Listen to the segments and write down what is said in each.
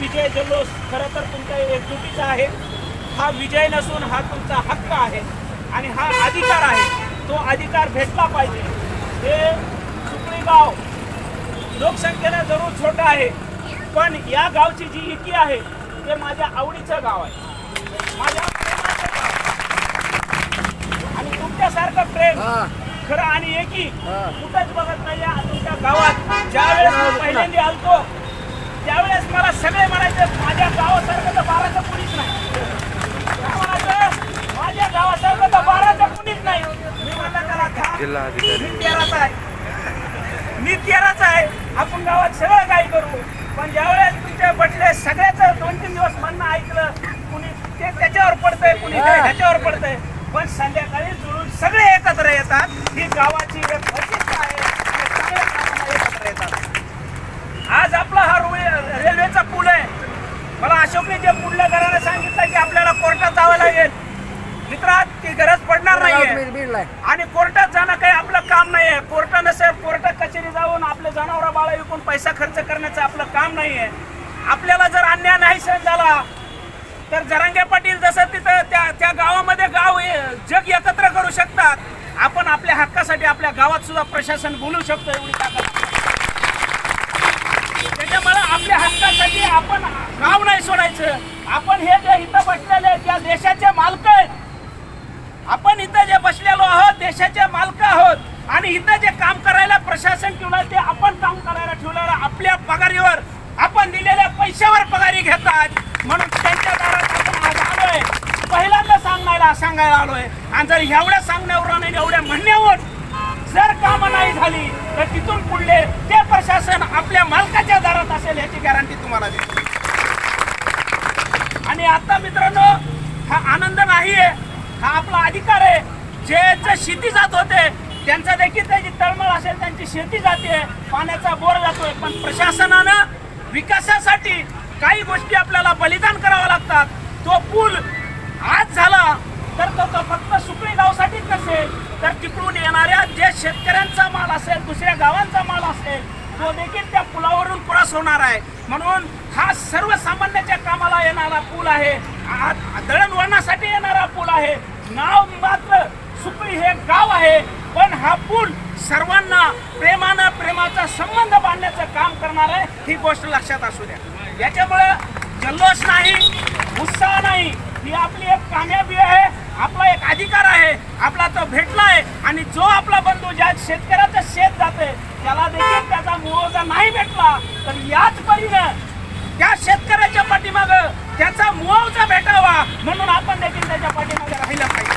विजय जल्लोष खरं तर तुमच्या एकजुटीचा आहे. हा विजय नसून हा तुमचा हक्क आहे आणि हा अधिकार आहे. तो अधिकार भेटला पाहिजे. हे सुकळी गाव लोकसंख्येनं जरूर छोटं आहे. पण या गावची जी इकी आहे ते माझ्या आवडीचं गाव आहे. माझ्या. आणि तुमच्यासारखं प्रेम खरं आणि एकी कुठंच बघत नाही तुमच्या गावात ज्यावेळेस पहिल्यांदा आलतो त्यावेळेस सगळे म्हणायचे माझ्या गावासारखं तर बाराचं कुणीच नाही. म्हणायचं? माझ्या गावासारखं तर बाराचं कुणीच नाही. मी म्हणलं त्याला. जिल्हा अधिकारी. मी तेराचा आहे. मी तेराचा आहे. आपण गावात सगळं काही करू. पण ज्यावेळेस तुमचे बटले सगळ्याच दोन तीन दिवस म्हणणं ऐकलं कुणी ते त्याच्यावर पडतंय कुणी ते ह्याच्यावर पडतंय. पण संध्याकाळी जुळून सगळे एकत्र येतात. ही गावाची एक वैशिष्ट्य आहे आणि सगळे कामाला एकत्र येतात आज आपला हा रुळे- रेल्वेचा पूल आहे अशोकने जे पुढल्या घराने सांगितलं की आपल्याला कोर्टात जावं लागेल. मित्रा ती गरज पडणार नाहीये. आणि कोर्टात जाणं काही आपलं काम नाहीये. कोर्ट नसेल कोर्टात कचेरी जाऊन आपले जनावर बाळा विकून पैसा खर्च करण्याचं आपलं काम नाहीये. आपल्याला जर अन्याय नाही सहन झाला तर जरांगे पाटील जसं तिथं त्या त्या गावामध्ये गाव जग एकत्र करू शकतात. आपण आपल्या हक्कासाठी आपल्या गावात सुद्धा प्रशासन बोलू शकतो एवढी ताकद त्याच्यामुळे आपल्या हक्कासाठी आपण गाव नाही सोडायचं. आपण हे जे इथं बसलेले त्या देशाचे मालक आहेत. आपण इथं जे बसलेलो आहोत देशाचे मालक आहोत. आणि इथं जे काम करायला प्रशासन ठेवलं ते आपण काम करायला ठेवलं आपल्या पगारीवर. आपण दिलेल्या पैशावर पगारी घेतात. म्हणून त्यांच्या दारात आपण आज आलोय. पहिल्यांदा सांगायला सांगायला आलोय. आणि जर एवढ्या सांगण्यावर आणि एवढ्या म्हणण्यावर जर कामं नाही झाली तर तिथून पुढले ते प्रशासन आपल्या मालकाच्या दारात असेल याची गॅरंटी तुम्हाला देतो. आणि आता मित्रांनो हा आनंद नाही आहे हा आपला अधिकार आहे. जे जे शेती जात होते त्यांचा देखील त्याची तळमळ असेल त्यांची शेती जाते पाण्याचा बोर जातोय. पण प्रशासनानं विकासासाठी काही गोष्टी आपल्याला बलिदान कराव्या लागतात. तो पूल आज झाला तर तो तो फक्त सुकळी गावसाठीच नसेल तर तिकडून येणाऱ्या जे शेतकऱ्यांचा माल असेल दुसऱ्या गावांचा माल असेल तो देखील त्या पुलावरून क्रॉस होणार आहे. म्हणून हा सर्वसामान्याच्या कामाला येणारा पूल आहे. दळणवळणासाठी येणारा पूल आहे. नाव मात्र सुकळी हे गाव आहे. पण हा पूल सर्वांना प्रेमानं प्रेमाचा संबंध बांधण्याचं काम करणार आहे ही गोष्ट लक्षात असू द्या. याच्यामुळे जल्लोष नाही उत्साह नाही. ही आपली एक कामयाबी आहे आपला एक अधिकार आहे. आपला तो भेटला आहे आणि जो आपला बंधू ज्या शेतकऱ्याचं शेत जाते त्याला देखील त्याचा नाही भेटला तर याच परीनं त्या शेतकऱ्याच्या पाठीमाग त्याचा मुआवजा भेटावा म्हणून आपण देखील त्याच्या पाठीमागे राहिलं पाहिजे.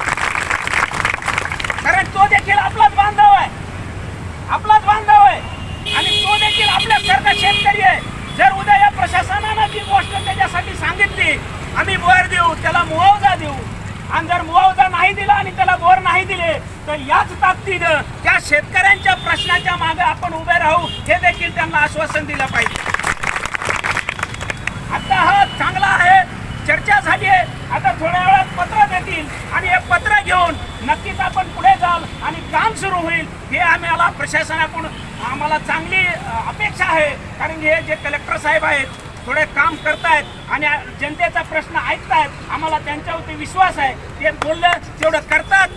कारण तो देखील आपलाच बांधव आहे. आपलाच बांधव आहे. आणि तो देखील आपल्यासारखा शेतकरी आहे. जर उद्या या प्रशासनानं जी गोष्ट त्याच्यासाठी सांगितली आम्ही बोर देऊ त्याला मुआवजा देऊ. आणि जर मुआवजा नाही दिला आणि त्याला बोर नाही दिले तर याच ताकदीनं त्या शेतकऱ्यांच्या प्रश्नाच्या मागे आपण उभे राहू हे देखील त्यांना आश्वासन दिलं पाहिजे. आता हा चांगला आहे चर्चा झाली आहे. आता थोड्या वेळात पत्र देतील आणि हे पत्र घेऊन नक्कीच आपण पुढे जाल आणि काम सुरू होईल हे आम्हाला प्रशासनाकडून. आम्हाला चांगली अपेक्षा आहे कारण हे जे कलेक्टर साहेब आहेत थोडे काम करतायत आणि जनतेचा प्रश्न ऐकतायत आम्हाला त्यांच्यावरती विश्वास आहे. ते बोललं तेवढं करतात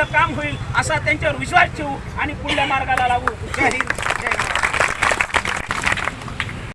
आपलं काम होईल असा त्यांच्यावर विश्वास ठेवू आणि पुढल्या मार्गाला लावू जय हिंद जय